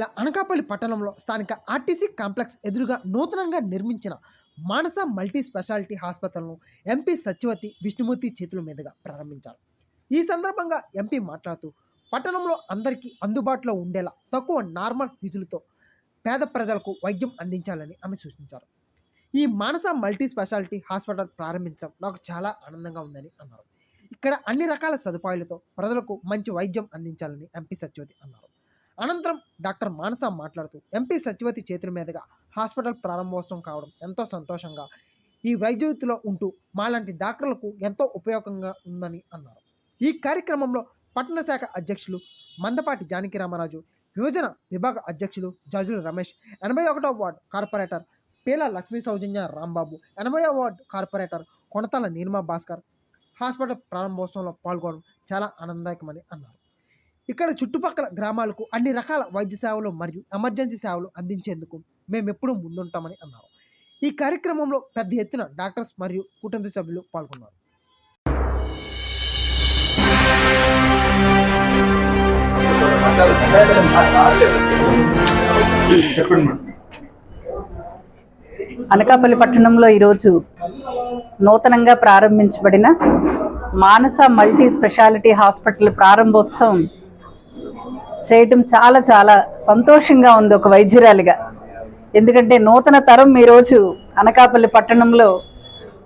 జిల్లా అనకాపల్లి పట్టణంలో స్థానిక ఆర్టీసీ కాంప్లెక్స్ ఎదురుగా నూతనంగా నిర్మించిన మానస మల్టీ స్పెషాలిటీ హాస్పిటల్ను ఎంపీ సత్యవతి విష్ణుమూర్తి చేతుల మీదుగా ప్రారంభించారు. ఈ సందర్భంగా ఎంపీ మాట్లాడుతూ పట్టణంలో అందరికీ అందుబాటులో ఉండేలా తక్కువ నార్మల్ ఫీజులతో పేద ప్రజలకు వైద్యం అందించాలని ఆమె సూచించారు. ఈ మానస మల్టీ స్పెషాలిటీ హాస్పిటల్ ప్రారంభించడం నాకు చాలా ఆనందంగా ఉందని అన్నారు. ఇక్కడ అన్ని రకాల సదుపాయాలతో ప్రజలకు మంచి వైద్యం అందించాలని ఎంపీ సత్యవతి అన్నారు. అనంతరం డాక్టర్ మానస మాట్లాడుతూ ఎంపీ సత్యవతి చేతుల మీదుగా హాస్పిటల్ ప్రారంభోత్సవం కావడం ఎంతో సంతోషంగా ఈ వైద్య వృత్తిలో ఉంటూ మాలాంటి డాక్టర్లకు ఎంతో ఉపయోగంగా ఉందని అన్నారు. ఈ కార్యక్రమంలో పట్టణ శాఖ అధ్యక్షులు మందపాటి జానకి రామరాజు యువజన విభాగ అధ్యక్షులు జాజుల రమేష్ ఎనభై ఒకటో వార్డు కార్పొరేటర్ పేల లక్ష్మీ సౌజన్య రాంబాబు ఎనభై ward corporator Konathala Neerma Bhaskar hospital ప్రారంభోత్సవంలో పాల్గొనడం చాలా ఆనందదాయకమని అన్నారు. ఇక్కడ చుట్టుపక్కల గ్రామాలకు అన్ని రకాల వైద్య సేవలు మరియు ఎమర్జెన్సీ సేవలు అందించేందుకు మేము ఎప్పుడూ ముందుంటామని అన్నారు. ఈ కార్యక్రమంలో పెద్ద ఎత్తున డాక్టర్స్ మరియు కుటుంబ సభ్యులు పాల్గొన్నారు. అనకాపల్లి పట్టణంలో ఈరోజు నూతనంగా ప్రారంభించబడిన మానస మల్టీ స్పెషాలిటీ హాస్పిటల్ ప్రారంభోత్సవం చేయటం చాలా చాలా సంతోషంగా ఉంది ఒక వైద్యురాలిగా. ఎందుకంటే నూతన తరం ఈరోజు అనకాపల్లి పట్టణంలో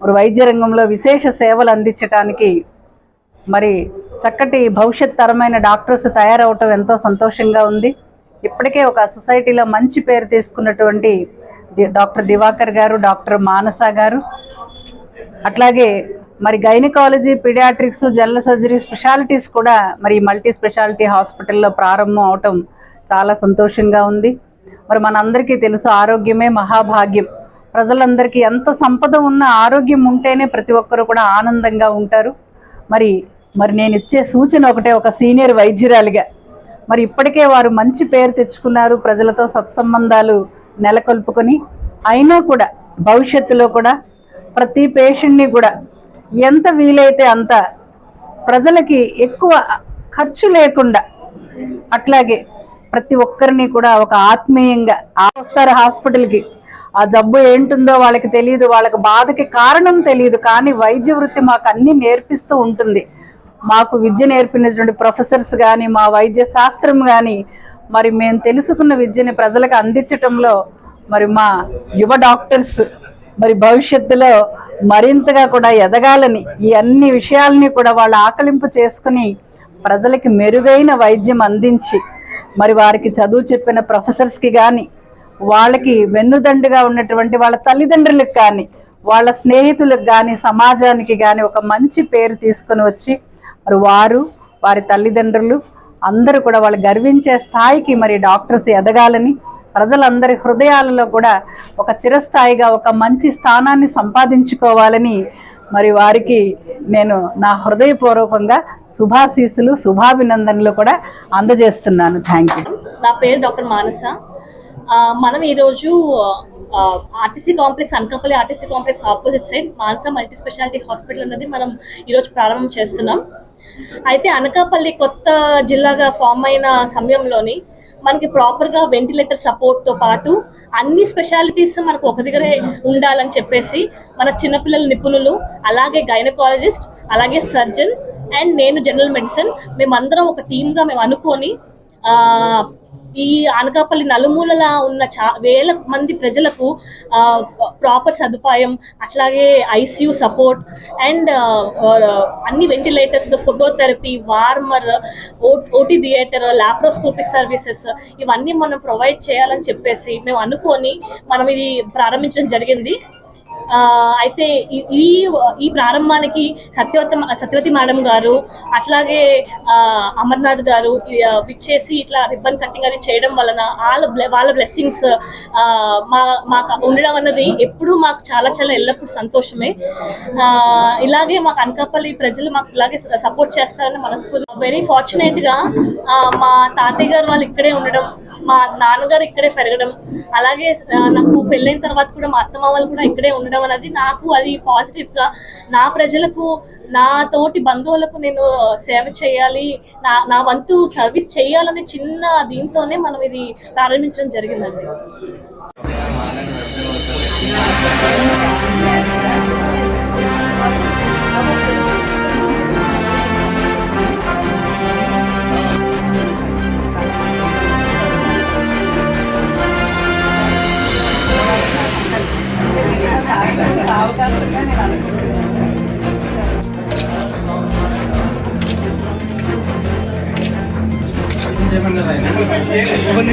మరి వైద్య రంగంలో విశేష సేవలు అందించడానికి మరి చక్కటి భవిష్యత్ తరమైన డాక్టర్స్ తయారవటం ఎంతో సంతోషంగా ఉంది. ఇప్పటికే ఒక సొసైటీలో మంచి పేరు తీసుకున్నటువంటి డాక్టర్ దివాకర్ గారు డాక్టర్ మానస గారు. అట్లాగే మరి gynaecology paediatrics general surgery specialities కూడా మరి మల్టీ స్పెషాలిటీ హాస్పిటల్లో ప్రారంభం అవటం చాలా సంతోషంగా ఉంది. మరి మనందరికీ తెలుసు ఆరోగ్యమే మహాభాగ్యం. ప్రజలందరికీ ఎంత సంపద ఉన్న ఆరోగ్యం ఉంటేనే ప్రతి ఒక్కరు కూడా ఆనందంగా ఉంటారు. మరి మరి నేను ఇచ్చే సూచన ఒకటే ఒక సీనియర్ వైద్యురాలిగా. మరి ఇప్పటికే వారు మంచి పేరు తెచ్చుకున్నారు ప్రజలతో సత్సంబంధాలు నెలకొల్పుకొని. అయినా కూడా భవిష్యత్తులో కూడా ప్రతి పేషెంట్ని కూడా ఎంత వీలైతే అంత ప్రజలకి ఎక్కువ ఖర్చు లేకుండా అట్లాగే ప్రతి ఒక్కరిని కూడా ఒక ఆత్మీయంగా వస్తారు హాస్పిటల్కి. ఆ జబ్బు ఏంటుందో వాళ్ళకి తెలియదు వాళ్ళకి బాధకి కారణం తెలియదు కానీ వైద్య వృత్తి మాకు అన్ని నేర్పిస్తూ ఉంటుంది. మాకు విద్య నేర్పినటువంటి ప్రొఫెసర్స్ కానీ మా వైద్య శాస్త్రం కానీ మరి మేము తెలుసుకున్న విద్యని ప్రజలకు అందించటంలో మరి మా యువ డాక్టర్స్ మరి భవిష్యత్తులో మరింతగా కూడా ఎదగాలని ఈ అన్ని విషయాల్ని కూడా వాళ్ళు ఆకలింపు చేసుకుని ప్రజలకి మెరుగైన వైద్యం అందించి మరి వారికి చదువు చెప్పిన ప్రొఫెసర్స్కి కానీ వాళ్ళకి వెన్నుదండుగా ఉన్నటువంటి వాళ్ళ తల్లిదండ్రులకు కానీ వాళ్ళ స్నేహితులకు కానీ సమాజానికి కానీ ఒక మంచి పేరు తీసుకొని వచ్చి మరి వారు వారి తల్లిదండ్రులు అందరూ కూడా వాళ్ళు గర్వించే స్థాయికి మరి డాక్టర్స్ ఎదగాలని ప్రజలందరి హృదయాలలో కూడా ఒక చిరస్థాయిగా ఒక మంచి స్థానాన్ని సంపాదించుకోవాలని మరి వారికి నేను నా హృదయపూర్వకంగా శుభాశీస్సులు శుభాభినందనలు కూడా అందజేస్తున్నాను. థ్యాంక్ యూ నా పేరు డాక్టర్ మానస. మనం ఈరోజు RTC complex Anakapalli RTC complex opposite side Manasa multi specialty hospital అనేది మనం ఈరోజు ప్రారంభం చేస్తున్నాం. అయితే అనకాపల్లి కొత్త జిల్లాగా ఫామ్ అయిన సమయంలోని మనకి ప్రాపర్గా వెంటిలేటర్ సపోర్ట్తో పాటు అన్ని స్పెషాలిటీస్ మనకు ఒక దగ్గరే ఉండాలని చెప్పేసి మన చిన్నపిల్లల నిపుణులు అలాగే గైనకాలజిస్ట్ అలాగే సర్జన్ అండ్ నేను జనరల్ మెడిసిన్ మేమందరం ఒక టీమ్గా మేము అనుకొని ఈ అనకాపల్లి నలుమూలలా ఉన్న చా వేల మంది ప్రజలకు ప్రాపర్ సదుపాయం అట్లాగే ఐసీయూ సపోర్ట్ అండ్ అన్ని ventilators phototherapy warmer OT theatre laparoscopic services ఇవన్నీ మనం ప్రొవైడ్ చేయాలని చెప్పేసి మేము అనుకొని మనం ఇది ప్రారంభించడం జరిగింది. అయితే ఈ- ఈ ఈ ప్రారంభానికి సత్యవత సత్యవతి మేడం గారు అట్లాగే అమర్నాథ్ గారు విచ్చేసి ఇట్లా రిబ్బన్ కటింగ్ అది చేయడం వలన వాళ్ళ వాళ్ళ బ్లెస్సింగ్స్ మా మాకు ఉండడం అన్నది ఎప్పుడూ మాకు చాలా చాలా ఎల్లప్పుడూ సంతోషమే. ఇలాగే మాకు అనకాపల్లి ప్రజలు మాకు ఇలాగే సపోర్ట్ చేస్తారని మనస్ఫూర్తి. వెరీ ఫార్చునేట్గా మా తాతయ్య గారు వాళ్ళు ఇక్కడే ఉండడం మా నాన్నగారు ఇక్కడే పెరగడం అలాగే నాకు పెళ్ళైన తర్వాత కూడా మా అత్తమ్మ వాళ్ళు కూడా ఇక్కడే ఉండడం అనేది నాకు అది పాజిటివ్గా నా ప్రజలకు నా తోటి బంధువులకు నేను సేవ చేయాలి నా నా వంతు సర్వీస్ చేయాలనే చిన్న దీంతోనే మనం ఇది ప్రారంభించడం జరిగిందండి. 이번에